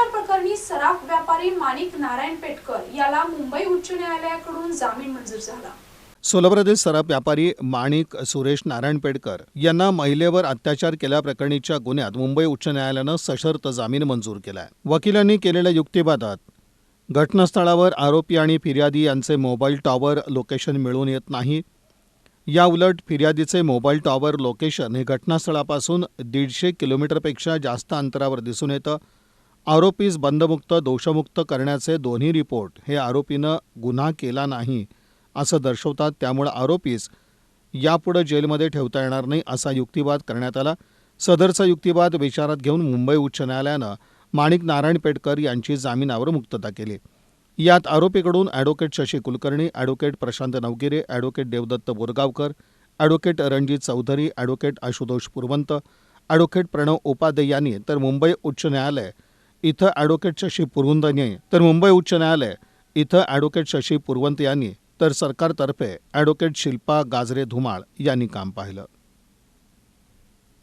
अत्याचार प्रकरणी सराफ व्यापारी माणिक नारायण पेटकर याला मुंबई उच्च न्यायालयाकडून जामीन मंजूर झाला. सोलापुरातील सराफ व्यापारी माणिक सुरेश नारायण पेडकर यांना महिलेवर अत्याचार केल्याप्रकरणीच्या गुन्ह्यात मुंबई उच्च न्यायालयानं सशर्त जामीन मंजूर केलाय. वकिलांनी केलेल्या युक्तिवादात घटनास्थळावर आरोपी आणि फिर्यादी यांचे मोबाईल टॉवर लोकेशन मिळून येत नाही. याउलट फिर्यादीचे मोबाईल टॉवर लोकेशन हे घटनास्थळापासून दीडशे किलोमीटरपेक्षा जास्त अंतरावर दिसून येतं. आरोपीस बंदमुक्त दोषमुक्त करण्याचे दोन्ही रिपोर्ट हे आरोपीनं गुन्हा केला नाही असं दर्शवतात. त्यामुळे आरोपीस यापुढे जेलमध्ये ठेवता येणार नाही असा युक्तिवाद करण्यात आला. सदरचा युक्तिवाद विचारात घेऊन मुंबई उच्च न्यायालयानं माणिक नारायण पेटकर यांची जामिनावर मुक्तता केली. यात आरोपीकडून advocate Shashi Kulkarni advocate Prashant Navgire advocate Devdatt Borgaonkar advocate Ranjit Chaudhari advocate Ashutosh Purwant advocate Pranav Upadhye यांनी तर मुंबई उच्च न्यायालय इथं ॲडव्होकेट शशी पुरवंत तर मुंबई उच्च न्यायालय इथं ॲडव्होकेट शशी पुरवंत यांनी तर सरकारतर्फे ॲडव्होकेट शिल्पा गाजरे धुमाळ यांनी काम पाहिलं.